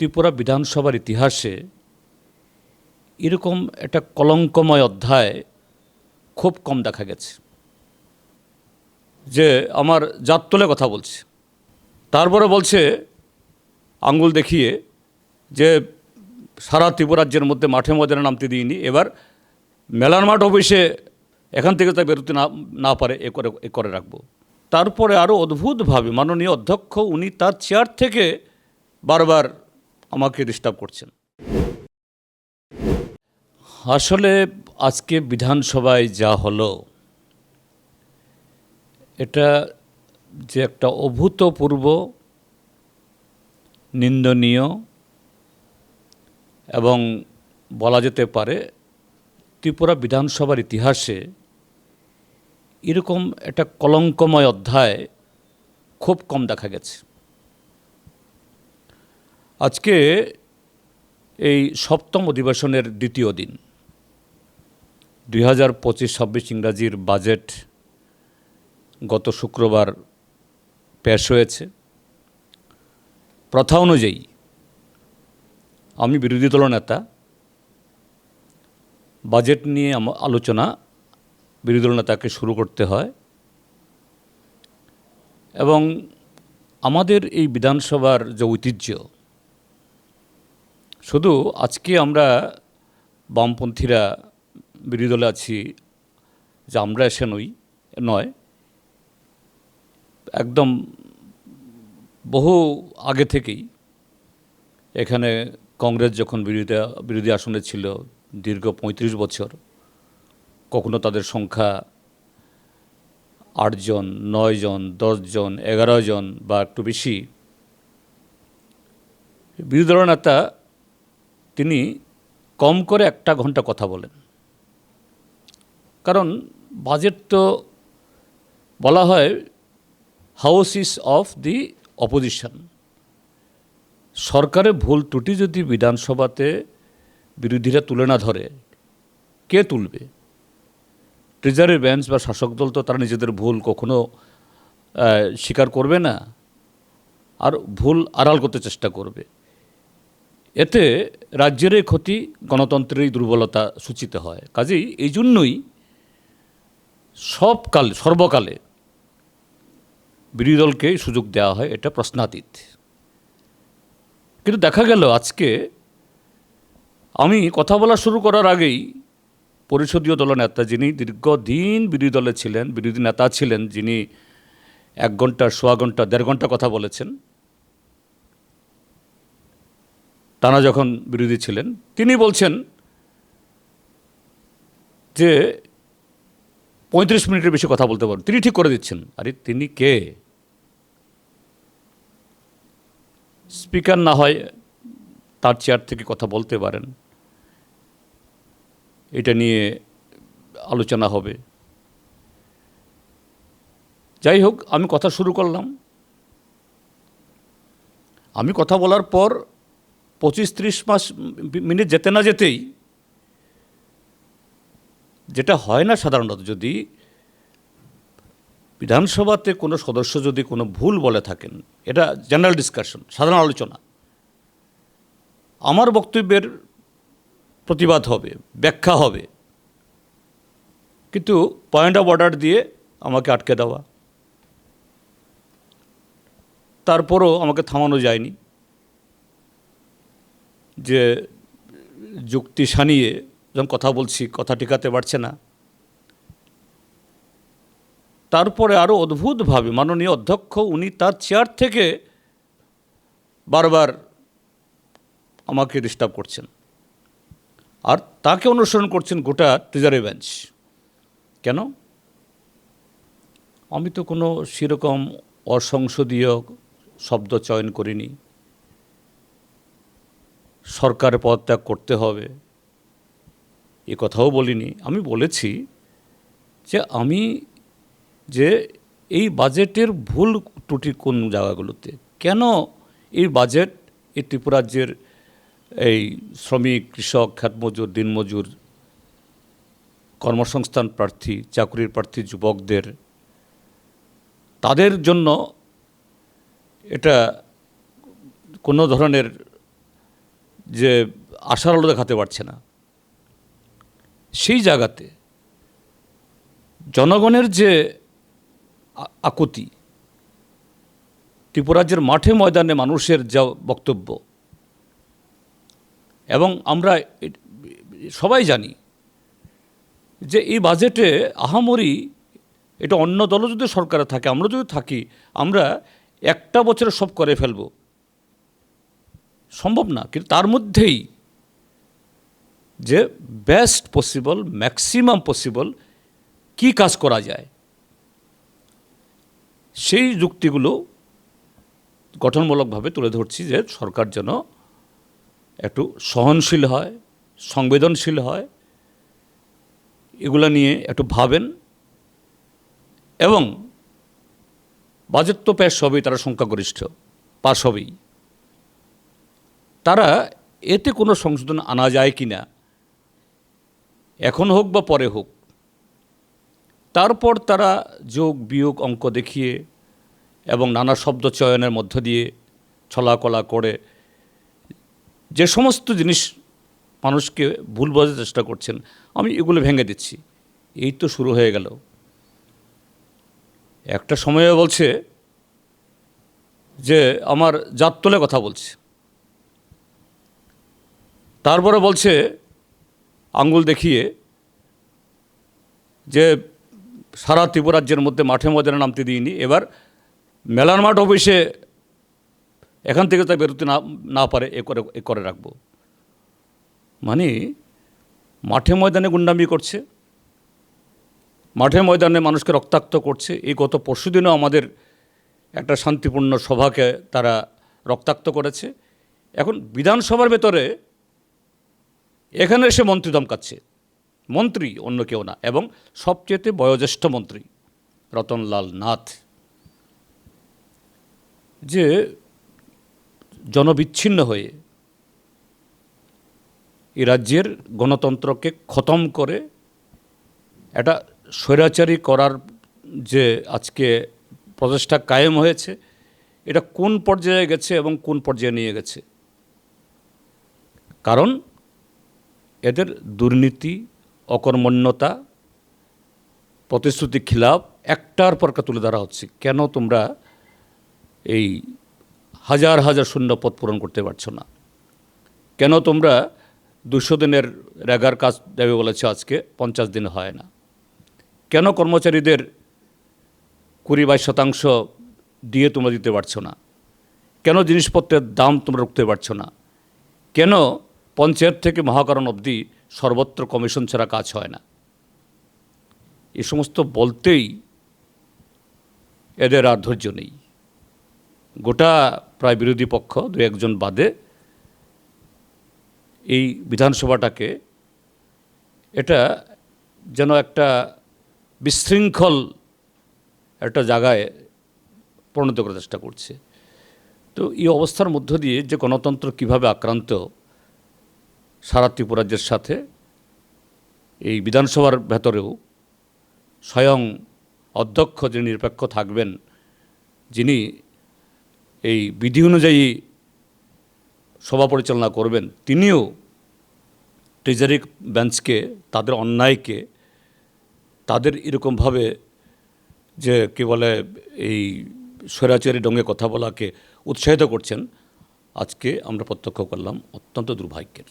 ত্রিপুরা বিধানসভার ইতিহাসে এরকম একটা কলঙ্কময় অধ্যায় খুব কম দেখা গেছে। যে আমার জাত তুলে কথা বলছে। তারপরে বলছে, আঙ্গুল দেখিয়ে যে সারা ত্রিপুরাজ্যের মধ্যে মাঠে ময়দানে নামতে দিইনি, এবার মেলার মাঠ অফিসে এখান থেকে তা বেরোতে না না পারে, এ করে এ করে রাখব। তারপরে আরও অদ্ভুতভাবে মাননীয় অধ্যক্ষ, উনি তার চেয়ার থেকে বারবার আমাকে ডিস্টার্ব করছেন। আসলে আজকে বিধানসভায় যা হলো, এটা যে একটা অভূতপূর্ব, নিন্দনীয় এবং বলা যেতে পারে ত্রিপুরা বিধানসভার ইতিহাসে এরকম একটা কলঙ্কময় অধ্যায় খুব কম দেখা গেছে। আজকে এই সপ্তম অধিবেশনের দ্বিতীয় দিন। দুই হাজার পঁচিশ ছাব্বিশ ইংরাজির বাজেট গত শুক্রবার পেশ হয়েছে। প্রথা অনুযায়ী আমি বিরোধী দল নেতা, বাজেট নিয়ে আলোচনা বিরোধী দল নেতাকে শুরু করতে হয় এবং আমাদের এই বিধানসভার যে ঐতিহ্য শুধু আজকে আমরা বামপন্থীরা বিরোধী দলে আছি, যে আমরা এসে নই, নয়। একদম বহু আগে থেকেই এখানে কংগ্রেস যখন বিরোধী বিরোধী আসনে ছিল, দীর্ঘ পঁয়ত্রিশ বছর, কখনো তাদের সংখ্যা আটজন নয়জন দশজন এগারো জন বা একটু বেশি। বিরোধী দলের নেতা তিনি কম করে একটা ঘণ্টা কথা বলেন। কারণ বাজেট তো বলা হয় house is of the opposition. সরকারের ভুল ত্রুটি যদি বিধানসভাতে বিরোধীরা তুলে না ধরে, কে তুলবে? ট্রেজারি বেঞ্চ বা শাসক দল তো তারা নিজেদের ভুল কখনো স্বীকার করবে না, আর ভুল আড়াল করতে চেষ্টা করবে। এতে রাজ্যেরই ক্ষতি গণতন্ত্রেরই দুর্বলতা সূচিত হয়। কাজেই এই জন্যই সব কাল সর্বকালে বিরোধী দলকে সুযোগ দেওয়া হয়, এটা প্রশ্নাতীত। কিন্তু দেখা গেল আজকে আমি কথা বলা শুরু করার আগেই পরিষদীয় দল নেতা যিনি দীর্ঘদিন বিরোধী দলে ছিলেন, বিরোধী নেতা ছিলেন, যিনি এক ঘণ্টা, সোয়া ঘণ্টা, দেড় ঘণ্টা কথা বলেছেন টানা যখন বিরোধী ছিলেন, তিনি বলছেন যে পঁয়ত্রিশ মিনিটের বেশি কথা বলতে পারেন তিনি ঠিক করে দিচ্ছেন। আরে তিনি কে? স্পিকার না হয় তার চেয়ার থেকে কথা বলতে পারেন। এটা নিয়ে আলোচনা হবে। যাই হোক, আমি কথা শুরু করলাম। আমি কথা বলার পর পঁচিশ ত্রিশ মাস মিনিট যেতে না যেতেই যেটা হয় না সাধারণত যদি বিধানসভাতে কোনো সদস্য যদি কোনো ভুল বলে থাকেন, এটা জেনারেল ডিসকাশন সাধারণ আলোচনা। আমার বক্তব্যের প্রতিবাদ হবে, ব্যাখ্যা হবে। কিন্তু পয়েন্ট অফ অর্ডার দিয়ে আমাকে আটকে দেওয়া। তারপরও আমাকে থামানো যায়নি। যে যুক্তি সানিয়ে যখন কথা বলছি, কথা টিকাতে পারছে না। তারপরে আরও অদ্ভুতভাবে মাননীয় অধ্যক্ষ, উনি তার চেয়ার থেকে বারবার আমাকে ডিস্টার্ব করছেন। আর তাকে অনুসরণ করছেন গোটা ট্রেজারি বেঞ্চ কেন? আমি তো কোনো সেরকম অসংসদীয় শব্দ চয়ন করিনি। সরকার পদত্যাগ করতে হবে। এ কথাও বলিনি। আমি বলেছি যে আমি যে এই বাজেটের ভুল ত্রুটি কোন জায়গাগুলোতে? কেন এই বাজেট এই ত্রিপুরাজ্যের এই শ্রমিক, কৃষক খ্যাতমজুর দিনমজুর, কর্মসংস্থান প্রার্থী, চাকরির প্রার্থী, যুবকদের, তাদের জন্য এটা কোনো ধরনের যে আশার আলো দেখাতে পারছে না। সেই জায়গাতে জনগণের যে আকুতি, ত্রিপুরাজ্যের মাঠে ময়দানে মানুষের যা বক্তব্য, এবং আমরা সবাই জানি যে এই বাজেটে আহামরি এটা অন্য দলও যদি সরকারে থাকে আমরা যদি থাকি, আমরা একটা বছরে সব করে ফেলব। সম্ভব না, কিন্তু তার মধ্যেই যে বেস্ট পসিবল ম্যাক্সিমাম পসিবল কি কাজ করা যায়, সেই যুক্তিগুলো গঠনমূলকভাবে তুলে ধরছি যে সরকার যেন একটু সহনশীল হয়, সংবেদনশীল হয়, এগুলো নিয়ে একটু ভাবেন এবং বাজেট তো পেশ হবেই তারা সংখ্যাগরিষ্ঠ পাশ হবেই তারা এতে কোনো সংশোধন আনা যায় কি না এখন হোক বা পরে হোক, তারপর তারা যোগ, বিয়োগ, অঙ্ক দেখিয়ে এবং নানা শব্দ চয়নের মধ্য দিয়ে ছলাকলা করে যে সমস্ত জিনিস মানুষকে ভুল বোঝার চেষ্টা করছেন, আমি এগুলো ভেঙে দিচ্ছি। এই তো শুরু হয়ে গেল। একটা সময়ে বলছে যে, আমার জাত তোলে কথা বলছে। তারপরে বলছে, আঙ্গুল দেখিয়ে যে সারা ত্রিপুরাজ্যের মধ্যে মাঠে ময়দানে নামতে দিইনি। এবার মেলার মাঠ অফিসে এখান থেকে তা বেরোতে না না পারে, এ করে এ করে রাখব। মানে মাঠে ময়দানে গুন্ডামি করছে, মাঠে ময়দানে মানুষকে রক্তাক্ত করছে। এই গত পরশুদিনও আমাদের একটা শান্তিপূর্ণ সভাকে তারা রক্তাক্ত করেছে। এখন বিধানসভার ভেতরে এখানে এসে মন্ত্রী দমকাচ্ছে। মন্ত্রী, অন্য কেউ না, এবং সবচেয়েতে বয়োজ্যেষ্ঠ মন্ত্রী, রতনলাল নাথ। যে জনবিচ্ছিন্ন হয়ে এই রাজ্যের গণতন্ত্রকে খতম করে এটা স্বৈরাচারী করার যে আজকে প্রচেষ্টা কায়েম হয়েছে, এটা কোন পর্যায়ে গেছে এবং কোন পর্যায়ে নিয়ে গেছে? কারণ এদের দুর্নীতি, অকর্মণ্যতা, প্রতিশ্রুতি খিলাফ একটার পর তুলে ধরা হচ্ছে। কেন তোমরা এই হাজার হাজার শূন্য পদ পূরণ করতে পারছ না? কেন তোমরা দুশো দিনের রেগার কাজ দেবে বলেছে আজকে? পঞ্চাশ দিন হয় না। কেন কর্মচারীদের কুড়ি বাইশ শতাংশ দিয়ে তোমরা দিতে পারছ না? কেন জিনিসপত্রের দাম তোমরা রুখতে পারছ না? কেন পঞ্চায়েত থেকে মহাকরণ অবধি সর্বত্র কমিশন ছাড়া কাজ হয় না। এ সমস্ত বলতেই এদের আর ধৈর্য নেই। গোটা প্রায় বিরোধী পক্ষ দু একজন বাদে, এই বিধানসভাটাকে এটা যেন একটা বিশৃঙ্খল একটা জায়গায় পরিণত করার চেষ্টা করছে। তো এই অবস্থার মধ্য দিয়ে যে গণতন্ত্র কীভাবে আক্রান্ত সারা ত্রিপুরাজ্যের সাথে এই বিধানসভার ভেতরেও স্বয়ং অধ্যক্ষ যিনি নিরপেক্ষ থাকবেন, যিনি এই বিধি অনুযায়ী সভা পরিচালনা করবেন, তিনিও ট্রেজারি বেঞ্চকে, তাদের অন্যায়কে, তাদের এরকমভাবে যে কি বলে এই স্বৈরাচারী ডঙ্গে কথা বলাকে উৎসাহিত করছেন, আজকে আমরা প্রত্যক্ষ করলাম অত্যন্ত দুর্ভাগ্যের।